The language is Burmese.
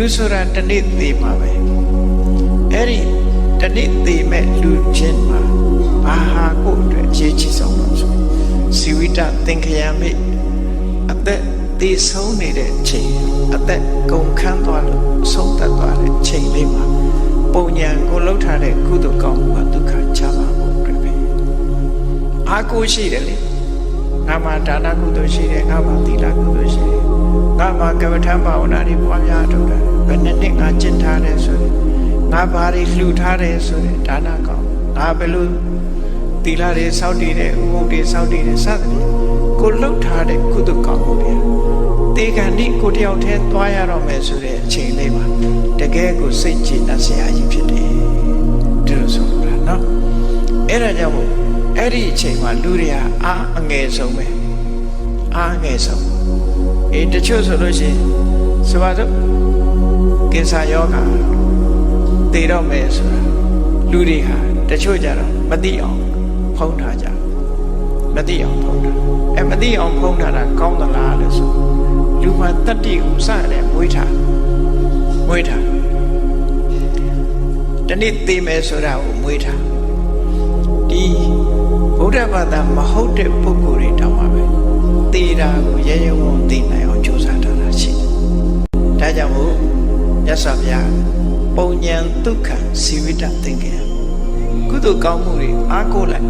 လူဆိုတာတနေ့သေးမှာပဲအဲ့ဒီတနေ့သေးမဲ့လူချင်းမှာဘာဟာကိုယ့်အတွက်အရေးကြီးဆုံးလို့ဆိုစီဝိတသင်္ခယမိအသက်သေးဆုံးနေတဲ့အချိန်အသက်ကုန်ခန်းသွားလို့ဆုံးသက်သွားတဲ့အချိန်လေးမှာပုံညာကိုလှုပ်ထားတဲ့ကုသိုလ်ကောင်းမှုကဒုက္ခချပါဖို့အတွက်ပဲအာကိုရှိတယ်လေငါမှာဒါနကုသိုလ်ရှိတယ်ငါမှာသီလကုသိုလ်ရှိတယ်ငါ မှာကမ္မထဘာဝနာတွေပွားများထုတ်တာဘယ်နှစ်နှစ်ငါကျင့်ထားတယ်ဆိုရင်ငါဘာတွေလှူထားတယ်ဆိုရင်ဒါနကောင်းငါဘယ်လိုသီလတွေစောင့်တည်တယ်ဥပုပ်တွေစောင့်တည်တယ်စသဖြင့်ကိုလှုပ်ထားတဲ့ကုသိုလ်ကောင်းမှုတွေတေကန်ဒီကိုတယောက်တည်းသွားရတော့မယ်ဆိုတဲ့အချိန်လေးမှာတကယ်ကိုစိတ်ကြည်နပ်စရာကြီးဖြစ်တယ်ဒီလိုဆိုတာနော်အဲ့ဒါကြောင့်မို့အဲ့ဒီအချိန်မှာလူတွေကအာအငယ်ဆုံးပဲအာအငယ်ဆုံး အေးတချို့ဆိုလို့ရှိရင်ဆိုပါတော့ကင်ဆာယောဂါသေတော့မယ်ဆိုတာလူတွေဟာတချို့ကြတော့မသိအောင်ဖုံးထားကြမသိအောင်ဖုံးထားအဲမသိအောင်ဖုံးထားတာကောင်းသလားလို့ဆိုလူမှာတတ္တိကိုစရတယ်မွေးထားမွေးထားတနေ့သေမယ်ဆိုတာကိုမွေးထားဒီဗုဒ္ဓဘာသာမဟုတ်တဲ့ပုဂ္ဂိုလ်တွေတောင်မှပဲ သေတာကိုရဲရဲဝံ့သိနိုင်အောင်ကြိုးစားထားတာရှိတယ်ဒါကြောင့်မို့မြတ်စွာဘုရားပုံဉဏ်ဒုက္ခစီဝိတသင်္ကေယကုသိုလ်ကောင်းမှုတွေအားကိုးလိုက်